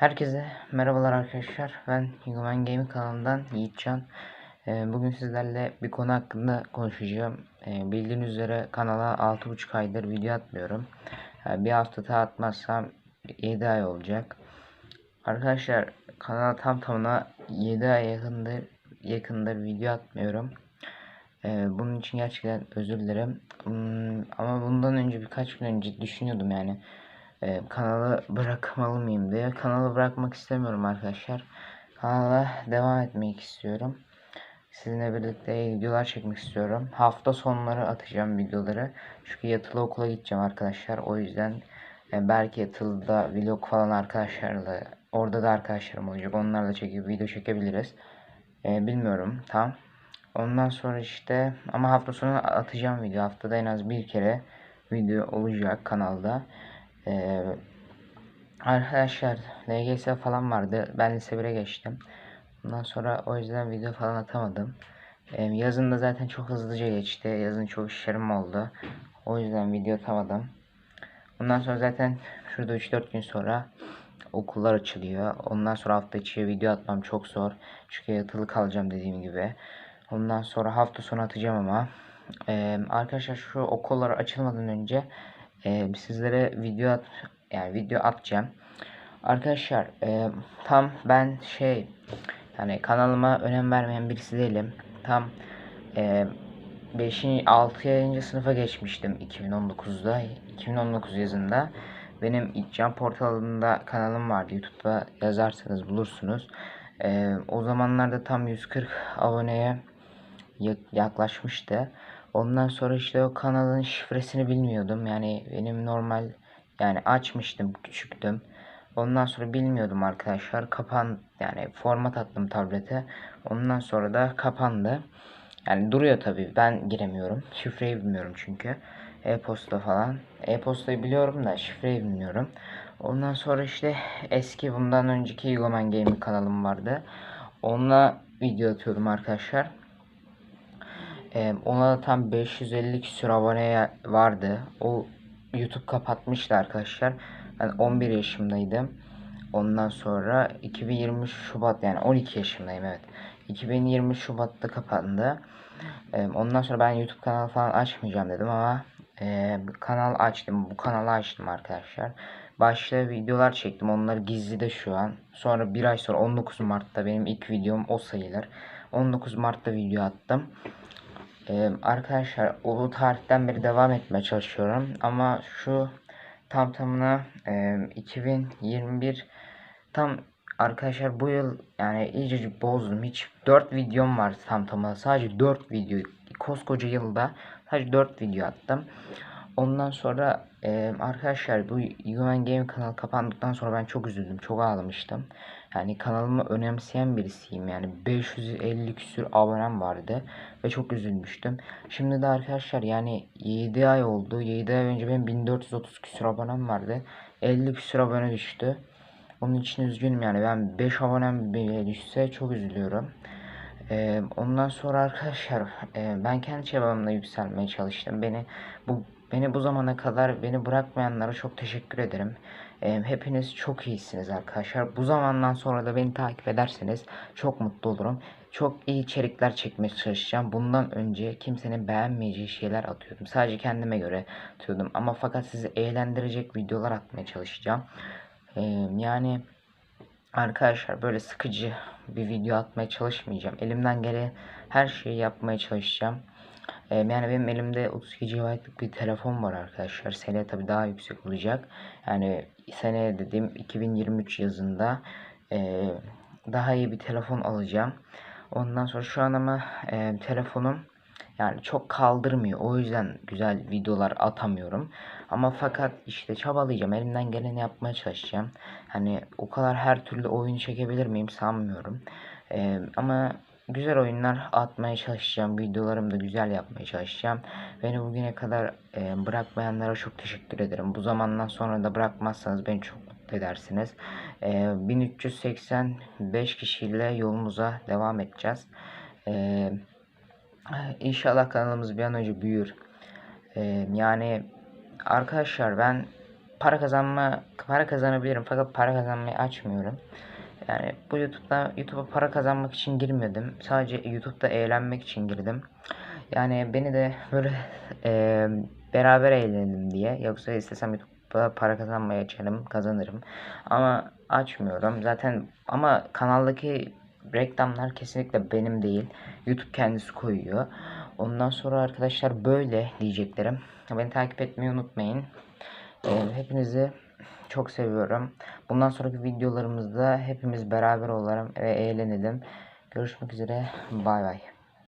Herkese merhabalar arkadaşlar. Ben Human Gaming kanalından Yiğitcan. Ee, bugün sizlerle bir konu hakkında konuşacağım. Ee, bildiğiniz üzere kanala 6.5 aydır video atmıyorum. Yani bir hafta atmazsam 7 ay olacak. Arkadaşlar kanala tam tamına 7 ay yakındır, yakındır video atmıyorum. Ee, bunun için gerçekten özür dilerim. Hmm, ama bundan önce birkaç gün önce düşünüyordum yani e, kanalı bırakmalı mıyım diye. Kanalı bırakmak istemiyorum arkadaşlar. Kanala devam etmek istiyorum. Sizinle birlikte videolar çekmek istiyorum. Hafta sonları atacağım videoları. Çünkü yatılı okula gideceğim arkadaşlar. O yüzden e, belki yatılıda vlog falan arkadaşlarla orada da arkadaşlarım olacak. Onlarla çekip video çekebiliriz. E, bilmiyorum. Tamam. Ondan sonra işte ama hafta sonu atacağım video. Haftada en az bir kere video olacak kanalda. Ee, arkadaşlar LGS falan vardı. Ben lise 1'e geçtim. Ondan sonra o yüzden video falan atamadım. Ee, yazın da zaten çok hızlıca geçti. Yazın çok işlerim oldu. O yüzden video atamadım. Ondan sonra zaten şurada 3-4 gün sonra okullar açılıyor. Ondan sonra hafta içi video atmam çok zor. Çünkü yatılı kalacağım dediğim gibi. Ondan sonra hafta sonu atacağım ama. Ee, arkadaşlar şu okullar açılmadan önce e, sizlere video at yani video atacağım. Arkadaşlar e, tam ben şey yani kanalıma önem vermeyen birisi değilim. Tam e, 5. 6. sınıfa geçmiştim 2019'da. 2019 yazında. Benim İlkcan portalında kanalım vardı. YouTube'da yazarsanız bulursunuz. E, o zamanlarda tam 140 aboneye yaklaşmıştı. Ondan sonra işte o kanalın şifresini bilmiyordum. Yani benim normal yani açmıştım küçüktüm. Ondan sonra bilmiyordum arkadaşlar. Kapan yani format attım tablete. Ondan sonra da kapandı. Yani duruyor tabi. Ben giremiyorum. Şifreyi bilmiyorum çünkü. E-posta falan. E-postayı biliyorum da şifreyi bilmiyorum. Ondan sonra işte eski bundan önceki Egoman Gaming kanalım vardı. Onunla video atıyordum arkadaşlar. Ee, ona da tam 550 küsur abone vardı. O YouTube kapatmıştı arkadaşlar. Ben 11 yaşımdaydım. Ondan sonra 2020 Şubat yani 12 yaşındayım evet. 2020 Şubat'ta kapandı. Ee, ondan sonra ben YouTube kanalı falan açmayacağım dedim ama e, kanal açtım. Bu kanalı açtım arkadaşlar. Başta videolar çektim. Onları gizli de şu an. Sonra bir ay sonra 19 Mart'ta benim ilk videom o sayılır. 19 Mart'ta video attım. Ee, arkadaşlar o tarihten beri devam etmeye çalışıyorum. Ama şu tam tamına e, 2021 tam arkadaşlar bu yıl yani iyice bozdum. Hiç 4 videom var tam tamına. Sadece 4 video koskoca yılda sadece 4 video attım ondan sonra e, arkadaşlar bu Human Game kanal kapandıktan sonra ben çok üzüldüm çok ağlamıştım yani kanalımı önemseyen birisiyim. Yani 550 küsür abonem vardı. Ve çok üzülmüştüm. Şimdi de arkadaşlar yani 7 ay oldu. 7 ay önce benim 1430 küsür abonem vardı. 50 küsür abone düştü. Onun için üzgünüm yani. Ben 5 abonem bile düşse çok üzülüyorum. Ee, ondan sonra arkadaşlar e, ben kendi çabamla yükselmeye çalıştım. Beni bu beni bu zamana kadar beni bırakmayanlara çok teşekkür ederim. Hepiniz çok iyisiniz arkadaşlar. Bu zamandan sonra da beni takip ederseniz çok mutlu olurum. Çok iyi içerikler çekmeye çalışacağım. Bundan önce kimsenin beğenmeyeceği şeyler atıyordum. Sadece kendime göre atıyordum. Ama fakat sizi eğlendirecek videolar atmaya çalışacağım. Yani arkadaşlar böyle sıkıcı bir video atmaya çalışmayacağım. Elimden gelen her şeyi yapmaya çalışacağım. Ee, yani benim elimde 32 GB'lık bir telefon var arkadaşlar. Seneye tabi daha yüksek olacak. Yani seneye dediğim 2023 yazında e, daha iyi bir telefon alacağım. Ondan sonra şu an ama e, telefonum yani çok kaldırmıyor. O yüzden güzel videolar atamıyorum. Ama fakat işte çabalayacağım. Elimden geleni yapmaya çalışacağım. Hani o kadar her türlü oyun çekebilir miyim sanmıyorum. Ee, ama güzel oyunlar atmaya çalışacağım. Videolarımı da güzel yapmaya çalışacağım. Beni bugüne kadar e, bırakmayanlara çok teşekkür ederim. Bu zamandan sonra da bırakmazsanız beni çok mutlu edersiniz. E, 1385 kişiyle yolumuza devam edeceğiz. E, inşallah kanalımız bir an önce büyür. E, yani arkadaşlar ben para kazanma para kazanabilirim fakat para kazanmayı açmıyorum. Yani bu YouTube'da YouTube'a para kazanmak için girmedim. Sadece YouTube'da eğlenmek için girdim. Yani beni de böyle e, beraber eğlenelim diye. Yoksa istesem YouTube'da para kazanmaya açarım, kazanırım. Ama açmıyorum. Zaten ama kanaldaki reklamlar kesinlikle benim değil. YouTube kendisi koyuyor. Ondan sonra arkadaşlar böyle diyeceklerim. Beni takip etmeyi unutmayın. Ee, hepinizi çok seviyorum. Bundan sonraki videolarımızda hepimiz beraber olalım ve eğlenelim. Görüşmek üzere. Bay bay.